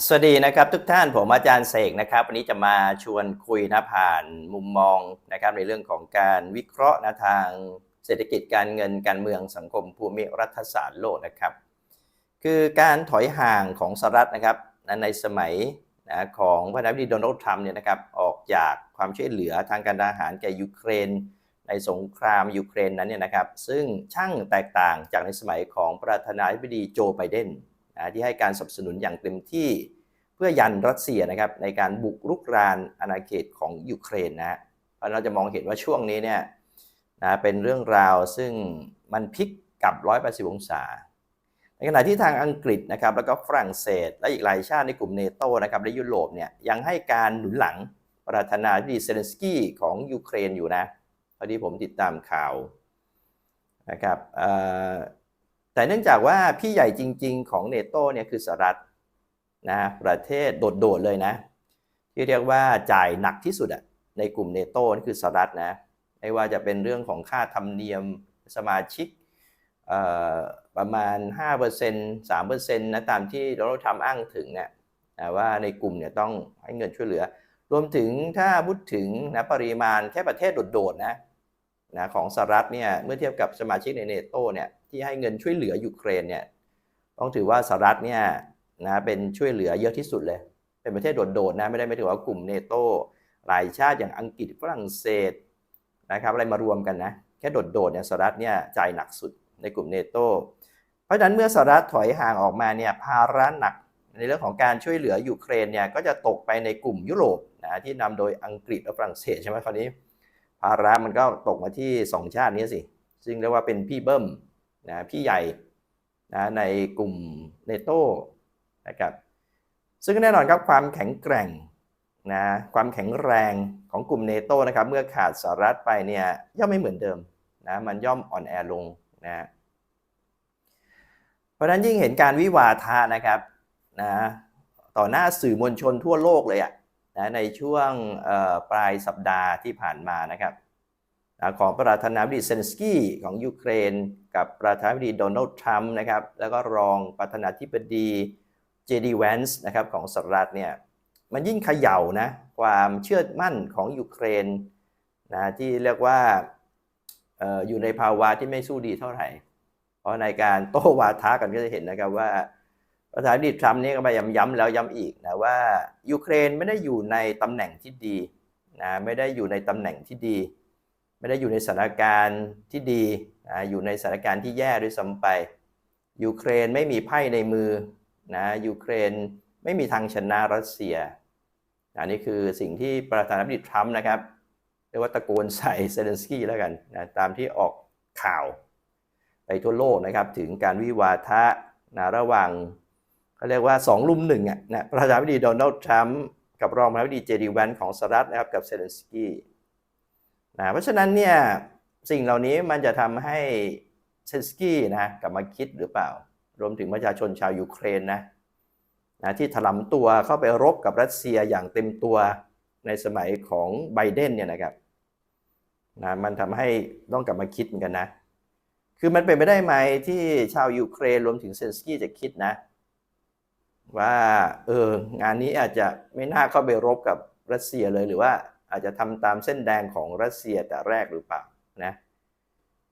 สวัสดีนะครับทุกท่านผมอาจารย์เสกนะครับวันนี้จะมาชวนคุยนะผ่านมุมมองนะครับในเรื่องของการวิเคราะห์นะทางเศรษฐกิจการเงินการเมืองสังคมภูมิรัฐศาสตร์โลกนะครับ คือการถอยห่างของสหรัฐนะครับในสมัยนะของประธานาธิบดีโดนัลด์ทรัมป์เนี่ยนะครับออกจากความช่วยเหลือทางการทหารแก่ยูเครน ในสงครามยูเครนนั้นเนี่ยนะครับซึ่งช่างแตกต่างจากในสมัยของประธานาธิบดีโจไบเดน นะที่ให้การสนับสนุนอย่างเต็มที่ เพื่อยันรัสเซียนะครับในการบุกรุกรานอาณาเขตของยูเครนนะเพราะเราจะมองเห็นว่าช่วงนี้เนี่ยนะเป็นเรื่องราวซึ่งมันพลิกกับ 180 องศา ในขณะที่ทางอังกฤษนะครับแล้วก็ฝรั่งเศส และอีกหลายชาติในกลุ่มเนโตนะครับและยุโรปเนี่ยยังให้การหนุนหลังประธานาธิบดีเซเลนสกี้ของยูเครนอยู่นะพอดีผมติดตามข่าวนะครับ แต่เนื่องจากว่าพี่ใหญ่จริง ๆ ของเนโตเนี่ยคือสหรัฐนะประเทศโดดๆเลยนะ ที่เรียกว่าจ่ายหนักที่สุดอะในกลุ่มเนโตนี่คือสหรัฐนะไม่ว่าจะเป็นเรื่องของค่าธรรมเนียมสมาชิกประมาณ 5% 3%นะตามที่เราทำอ้างถึงเนี่ยว่าในกลุ่มเนี่ยต้องให้เงินช่วยเหลือ รวมถึงถ้าพูดถึงนะปริมาณแค่ประเทศโดดๆนะ นะของสหรัฐเนี่ยเมื่อเทียบกับสมาชิกในเนโตเนี่ยที่ให้เงินช่วยเหลือยูเครนเนี่ยต้องถือว่าสหรัฐเนี่ยนะเป็นช่วยเหลือเยอะที่สุดเลย เป็นประเทศโดดๆนะไม่ได้ไม่ถือว่ากลุ่มเนโตหลายชาติอย่างอังกฤษฝรั่งเศสนะครับอะไรมารวมกันนะแค่โดดๆเนี่ยสหรัฐเนี่ยจ่ายหนักสุดในกลุ่มเนโตเพราะฉะนั้นเมื่อสหรัฐถอยห่างออกมาเนี่ยภาระหนักในเรื่องของการช่วยเหลือยูเครนเนี่ยก็จะตกไปในกลุ่มยุโรปนะที่นำโดยอังกฤษและฝรั่งเศสใช่ไหมคราวนี้ ภาระมันก็ตกมาที่2ชาตินี้สิ ซึ่งเรียกว่าเป็นพี่เบิ้มนะพี่ใหญ่นะในกลุ่มเนโตนะครับซึ่งแน่นอนครับความแข็งแกร่งนะความแข็งแรงของกลุ่มเนโตนะครับเมื่อขาดสหรัฐไปเนี่ยย่อมไม่เหมือนเดิมนะมันย่อมอ่อนแอลงนะเพราะฉะนั้นยิ่งเห็นการวิวาทะนะครับนะต่อหน้าสื่อมวลชนทั่วโลกเลยอะ นะในช่วงปลายสัปดาห์ที่ผ่านมานะครับของประธานาธิบดีเซนสกี้ของยูเครน กับประธานาธิบดีโดนัลด์ทรัมป์นะครับแล้วก็รองประธานาธิบดีเจดีแวนส์นะครับของสหรัฐเนี่ยมันยิ่งเขย่านะความเชื่อมั่นของยูเครนนะที่เรียกว่าออยู่ในภาวะที่ไม่สู้ดีเท่าไหร่ เพราะในการโต้วาทะกันก็จะเห็นนะครับว่า ประธานาธิบทรัมป์นี่ก็พยายามย้ำแล้วย้ำอีกนะว่ายูเครนไม่ได้อยู่ในตำแหน่งที่ดีนะไม่ได้อยู่ในตำแหน่งที่ดี ไม่ได้อยู่ในสถานการณ์ที่ดีนะอยู่ในสถานการณ์ที่แย่ด้วยซ้ำไปยูเครนไม่มีไพ่ในมือนะยูเครนไม่มีทางชนะรัสเซียอันนี้คือสิ่งที่ประธานาธิบดีทรัมป์นะครับเรียกว่าตะโกนใส่เซเลนสกี้แล้วกันนะตามที่ออกข่าวไปทั่วโลกนะครับถึงการวิวาทะนะระหว่าง เขาเรียกว่า 2 ลุ่มหนึ่งอะนะประธานาธิบดีโดนัลด์ทรัมป์กับรองประธานาธิบดีเจดีแวนของสหรัฐนะครับกับเซเลนสกี้นะเพราะฉะนั้นเนี่ยสิ่งเหล่านี้มันจะทำให้เซเลนสกี้นะกลับมาคิดหรือเปล่า รวมถึงประชาชนชาวยูเครนนะนะที่ถลำตัวเข้าไปรบกับรัสเซียอย่างเต็มตัวในสมัยของไบเดนเนี่ยนะครับนะมันทำให้ต้องกลับมาคิดเหมือนกันนะ คือมันเป็นไปได้ไหมที่ชาวยูเครนรวมถึงเซนสกี้จะคิดนะ ว่าเอองานนี้อาจจะไม่น่าเข้าไปรบกับรัสเซียเลยหรือว่าอาจจะทำตามเส้นแดงของรัสเซียแต่แรกหรือเปล่านะ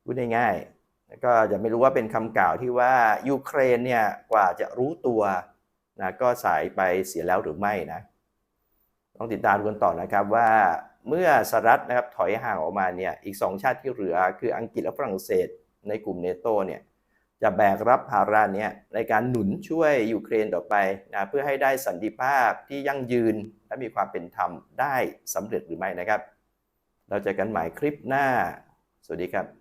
พูดง่ายๆก็จะไม่รู้ว่าเป็นคำกล่าวที่ว่ายูเครนเนี่ยกว่าจะรู้ตัวนะก็สายไปเสียแล้วหรือไม่นะต้องติดตามกันต่อนะครับว่าเมื่อสหรัฐนะครับถอยห่างออกมาเนี่ยอีกสองชาติที่เหลือคืออังกฤษและฝรั่งเศสในกลุ่มเนโตเนี่ย จะแบกรับภาระนี้ในการหนุนช่วยยูเครนต่อไปนะเพื่อให้ได้สันติภาพที่ยั่งยืนและมีความเป็นธรรมได้สำเร็จหรือไม่นะครับ เราจะกันใหม่คลิปหน้า สวัสดีครับ